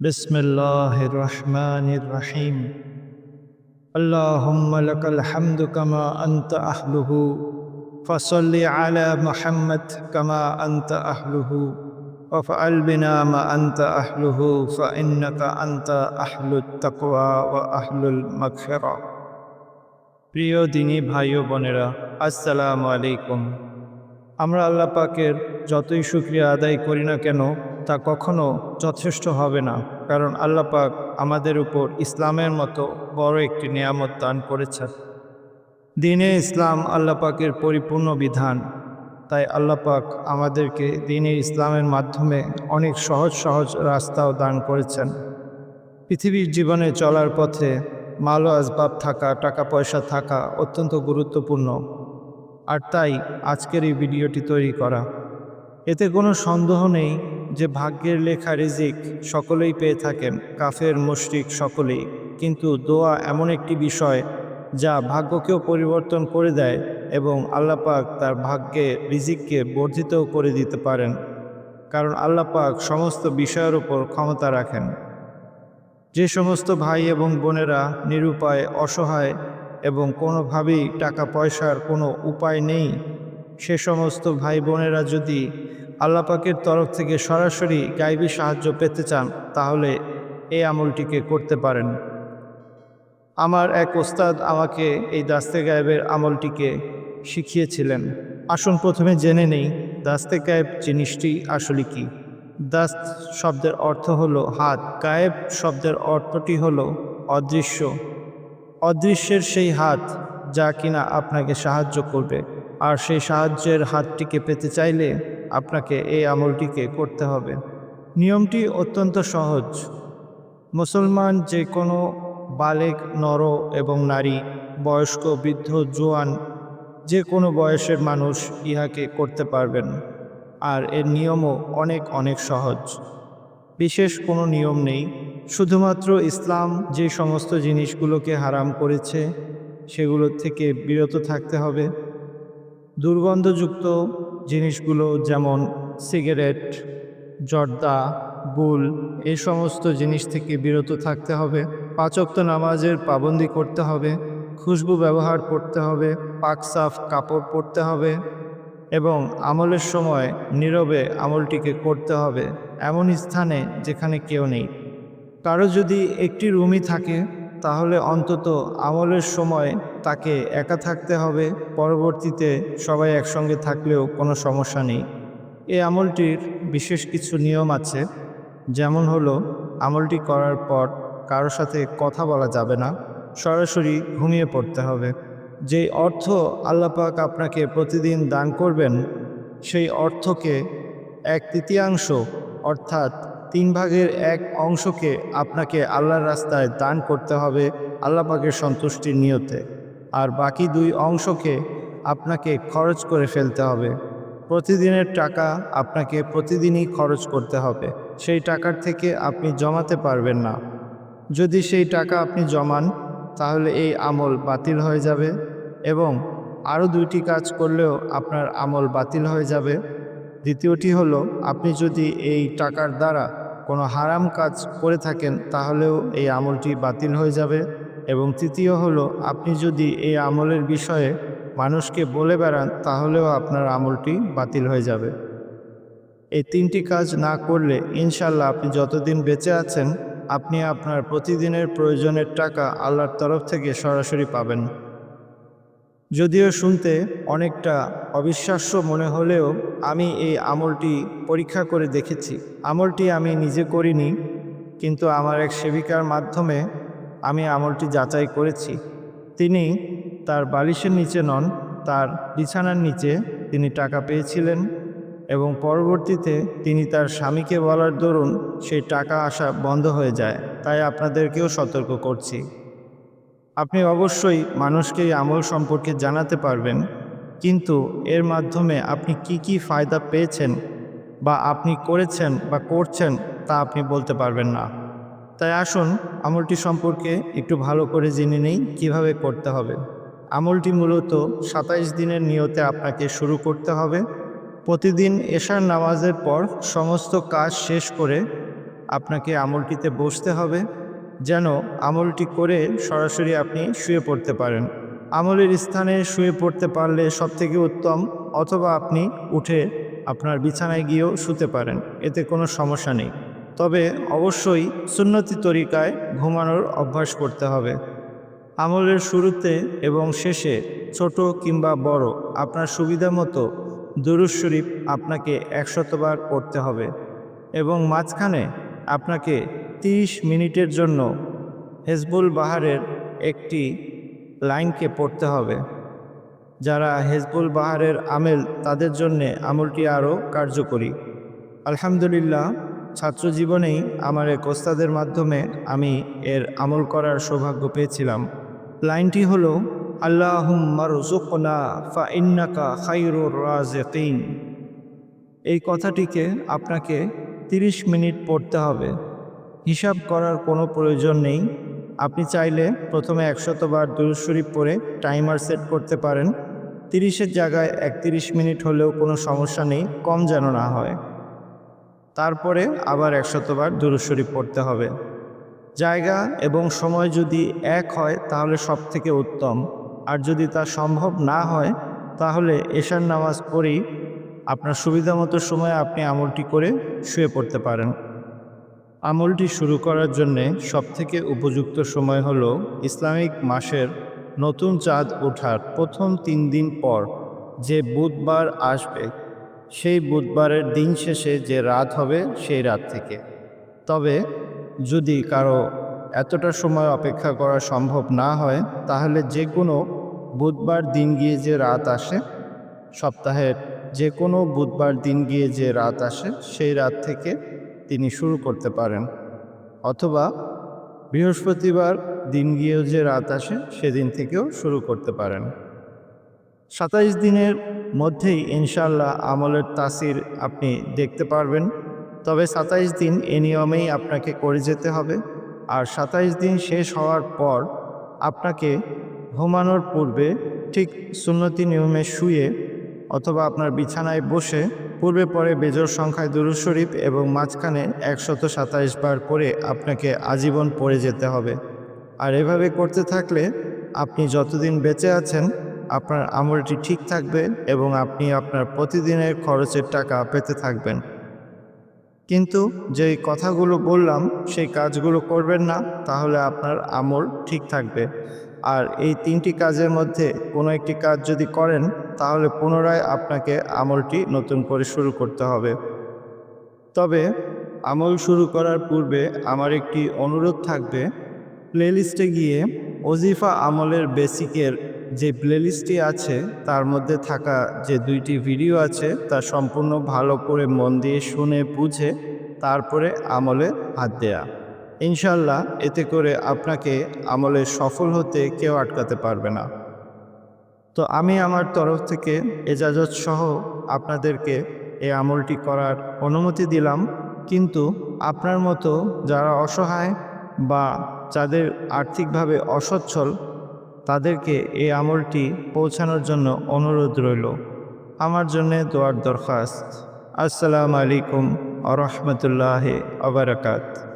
بسم الله الرحمن الرحيم اللهم لك الحمد كما أنت أهله فصل على محمد كما أنت أهله وفعل بنا ما أنت أهله فإنك أنت أهل التقوى وأهل المغفرة প্রিয় দিনী ভাই ও বোনেরা আসসালামু আলাইকুম আমরা আল্লাহ পাকের যতই শুক্রিয়া আদায় করি না কেন তা কখনো যথেষ্ট হবে না, কারণ আল্লাহ পাক আমাদের উপর ইসলামের মতো বড় একটি নিয়ামত দান করেছেন। দিনে ইসলাম আল্লাহ পাকের পরিপূর্ণ বিধান, তাই আল্লাহ পাক আমাদেরকে দিনে ইসলামের মাধ্যমে অনেক সহজ সহজ রাস্তাও দান করেছেন। পৃথিবীর জীবনে চলার পথে মাল আসবাব থাকা, টাকা পয়সা থাকা অত্যন্ত গুরুত্বপূর্ণ। আর তাই আজকের এই ভিডিওটি তৈরি করা। এতে কোনো সন্দেহ নেই যে ভাগ্যের লেখা রিজিক সকলেই পেয়ে থাকেন, কাফের, মুশরিক সকলেই। কিন্তু দোয়া এমন একটি বিষয় যা ভাগ্যকেও পরিবর্তন করে দেয় এবং আল্লাহ পাক তার ভাগ্যে রিজিককে বর্ধিতও করে দিতে পারেন, কারণ আল্লাহ পাক সমস্ত বিষয়ের ওপর ক্ষমতা রাখেন। যে সমস্ত ভাই এবং বোনেরা নিরুপায়, অসহায় এবং কোনোভাবেই টাকা পয়সার কোনো উপায় নেই, সে সমস্ত ভাই বোনেরা যদি আল্লাপাকের তরফ থেকে সরাসরি গাইবী সাহায্য পেতে চান, তাহলে এই আমলটিকে করতে পারেন। আমার এক ওস্তাদ আমাকে এই দাস্তে গায়েবের আমলটিকে শিখিয়েছিলেন। আসুন প্রথমে জেনে নেই, দাস্তে গায়েব জিনিসটি আসলে কি? দাস্ত শব্দের অর্থ হলো হাত, গায়েব শব্দের অর্থটি হলো অদৃশ্য। অদৃশ্যের সেই হাত যা কিনা আপনাকে সাহায্য করবে, আর সেই সাহায্যের হাতটিকে পেতে চাইলে আপনাকে এই আমলটিকে করতে হবে। নিয়মটি অত্যন্ত সহজ। মুসলমান যে কোনো বালেক, নর এবং নারী, বয়স্ক, বৃদ্ধ, জোয়ান, যে কোনো বয়সের মানুষ ইহাকে করতে পারবেন। আর এর নিয়মও অনেক অনেক সহজ। বিশেষ কোনো নিয়ম নেই। শুধুমাত্র ইসলাম যে সমস্ত জিনিসগুলোকে হারাম করেছে সেগুলোর থেকে বিরত থাকতে হবে। দুর্গন্ধযুক্ত জিনিসগুলো যেমন সিগারেট, জর্দা, বুল, এই সমস্ত জিনিস থেকে বিরত থাকতে হবে। পাঁচক্ত নামাজের পাবন্দি করতে হবে, খুশবু ব্যবহার করতে হবে, পাক সাফ কাপড় পরতে হবে এবং আমলের সময় নীরবে আমলটিকে করতে হবে, এমন স্থানে যেখানে কেউ নেই। কারও যদি একটি রুমই থাকে তাহলে অন্তত আমলের সময় তাকে একা থাকতে হবে। পরবর্তীতে সবাই একসঙ্গে থাকলেও কোনো সমস্যা নেই। এই আমলটির বিশেষ কিছু নিয়ম আছে। যেমন হলো, আমলটি করার পর কারোর সাথে কথা বলা যাবে না। সরাসরি ঘুমিয়ে পড়তে হবে। যেই অর্থ আল্লাপাক আপনাকে প্রতিদিন দান করবেন, সেই অর্থকে এক তৃতীয়াংশ, অর্থাৎ তিন ভাগের এক অংশকে আপনাকে আল্লাহর রাস্তায় দান করতে হবে আল্লাহ পাকের সন্তুষ্টির নিয়তে। আর বাকি দুই অংশকে আপনাকে খরচ করে ফেলতে হবে। প্রতিদিনের টাকা আপনাকে প্রতিদিনই খরচ করতে হবে। সেই টাকার থেকে আপনি জমাতে পারবেন না। যদি সেই টাকা আপনি জমান, তাহলে এই আমল বাতিল হয়ে যাবে এবং আরও দুইটি কাজ করলেও আপনার আমল বাতিল হয়ে যাবে। দ্বিতীয়টি হলো, আপনি যদি এই টাকার দ্বারা কোনো হারাম কাজ করে থাকেন, তাহলেও এই আমলটি বাতিল হয়ে যাবে। এবং তৃতীয় হলো, আপনি যদি এই আমলের বিষয়ে মানুষকে বলে বেড়ান, তাহলেও আপনার আমলটি বাতিল হয়ে যাবে। এই তিনটি কাজ না করলে ইনশাল্লাহ আপনি যতদিন বেঁচে আছেন, আপনি আপনার প্রতিদিনের প্রয়োজনের টাকা আল্লাহর তরফ থেকে সরাসরি পাবেন। যদিও শুনতে অনেকটা অবিশ্বাস্য মনে হলেও আমি এই আমলটি পরীক্ষা করে দেখেছি। আমলটি আমি নিজে করিনি, কিন্তু আমার এক সেবিকার মাধ্যমে আমি আমলটি যাচাই করেছি। তিনি তার বালিশের নিচে নন, তার বিছানার নিচে তিনি টাকা পেয়েছিলেন এবং পরবর্তীতে তিনি তার স্বামীকে বলার দরুন সেই টাকা আসা বন্ধ হয়ে যায়। তাই আপনাদেরকেও সতর্ক করছি। আপনি অবশ্যই মানুষকে এই আমল সম্পর্কে জানাতে পারবেন, কিন্তু এর মাধ্যমে আপনি কি কি ফায়দা পেয়েছেন বা আপনি করেছেন বা করছেন তা আপনি বলতে পারবেন না। তাই আসুন, আমলটি সম্পর্কে একটু ভালো করে জেনে নেই কীভাবে করতে হবে। আমলটি মূলত সাতাইশ দিনের নিয়তে আপনাকে শুরু করতে হবে। প্রতিদিন এশার নামাজের পর সমস্ত কাজ শেষ করে আপনাকে আমলটিতে বসতে হবে। যেন আমলটি করে সরাসরি আপনি শুয়ে পড়তে পারেন। আমলের স্থানে শুয়ে পড়তে পারলে সবথেকে উত্তম, অথবা আপনি উঠে আপনার বিছানায় গিয়েও শুতে পারেন, এতে কোনো সমস্যা নেই। তবে অবশ্যই সুন্নতি তরিকায় ঘুমানোর অভ্যাস করতে হবে। আমলের শুরুতে এবং শেষে ছোট কিংবা বড় আপনার সুবিধা মতো দুরুজ শরীফ আপনাকে একশতবার পড়তে হবে এবং মাঝখানে আপনাকে 30 মিনিটের জন্য হেজবুল বাহারের একটি লাইনকে পড়তে হবে। যারা হেজবুল বাহারের আমেল, তাদের জন্যে আমলটি আরও কার্যকরী। আলহামদুলিল্লাহ ছাত্র জীবনেই আমার এক ওস্তাদের মাধ্যমে আমি এর আমল করার সৌভাগ্য পেয়েছিলাম। লাইনটি হলো রাজিকিন এই কথাটিকে আপনাকে 30 মিনিট পড়তে হবে। হিসাব করার কোনো প্রয়োজন নেই। আপনি চাইলে প্রথমে একশতবার শরীফ পড়ে টাইমার সেট করতে পারেন। তিরিশের জায়গায় একত্রিশ মিনিট হলেও কোনো সমস্যা নেই, কম যেন না হয়। তারপরে আবার একশতবার শরীফ পড়তে হবে। জায়গা এবং সময় যদি এক হয়, তাহলে সব থেকে উত্তম। আর যদি তা সম্ভব না হয়, তাহলে এশার নামাজ পড়েই আপনার সুবিধা মতো সময়ে আপনি আমলটি করে শুয়ে পড়তে পারেন। আমলটি শুরু করার জন্যে সবথেকে উপযুক্ত সময় হল ইসলামিক মাসের নতুন চাঁদ ওঠার প্রথম তিন দিন পর যে বুধবার আসবে, সেই বুধবারের দিন শেষে যে রাত হবে সেই রাত থেকে। তবে যদি কারও এতটা সময় অপেক্ষা করা সম্ভব না হয়, তাহলে যে কোনো বুধবার দিন গিয়ে যে রাত আসে, সপ্তাহের যে কোনো বুধবার দিন গিয়ে যে রাত আসে, সেই রাত থেকে তিনি শুরু করতে পারেন। অথবা বৃহস্পতিবার দিন গিয়েও যে রাত আসে, সেদিন থেকেও শুরু করতে পারেন। সাতাইশ দিনের মধ্যেই ইনশাল্লাহ আমলের তাসির আপনি দেখতে পারবেন। তবে সাতাইশ দিন এ নিয়মেই আপনাকে করে যেতে হবে। আর সাতাইশ দিন শেষ হওয়ার পর আপনাকে ঘুমানোর পূর্বে ঠিক সুন্নতি নিয়মে শুয়ে অথবা আপনার বিছানায় বসে পূর্বে পরে বেজোর সংখ্যায় দুরুদ শরীফ এবং মাঝখানে একশত সাতাইশ বার করে আপনাকে আজীবন পড়ে যেতে হবে। আর এভাবে করতে থাকলে আপনি যতদিন বেঁচে আছেন, আপনার আমলটি ঠিক থাকবে এবং আপনি আপনার প্রতিদিনের খরচের টাকা পেতে থাকবেন। কিন্তু যেই কথাগুলো বললাম, সেই কাজগুলো করবেন না, তাহলে আপনার আমল ঠিক থাকবে। আর এই তিনটি কাজের মধ্যে কোনো একটি কাজ যদি করেন, তাহলে পুনরায় আপনাকে আমলটি নতুন করে শুরু করতে হবে। তবে আমল শুরু করার পূর্বে আমার একটি অনুরোধ থাকবে, প্লেলিস্টে গিয়ে ওজিফা আমলের বেসিকের যে প্লেলিস্টটি আছে, তার মধ্যে থাকা যে দুইটি ভিডিও আছে, তা সম্পূর্ণ ভালো করে মন দিয়ে শুনে, বুঝে, তারপরে আমলে হাত দেয়া। ইনশাল্লাহ এতে করে আপনাকে আমলে সফল হতে কেউ আটকাতে পারবে না। তো আমি আমার তরফ থেকে এজাজত সহ আপনাদেরকে এই আমলটি করার অনুমতি দিলাম। কিন্তু আপনার মতো যারা অসহায় বা যাদের আর্থিকভাবে অসচ্ছল, তাদেরকে এই আমলটি পৌঁছানোর জন্য অনুরোধ রইল। আমার জন্যে দোয়ার দরখাস্ত। আসসালামু আলাইকুম আ রহমতুল্লাহ আবরাকাত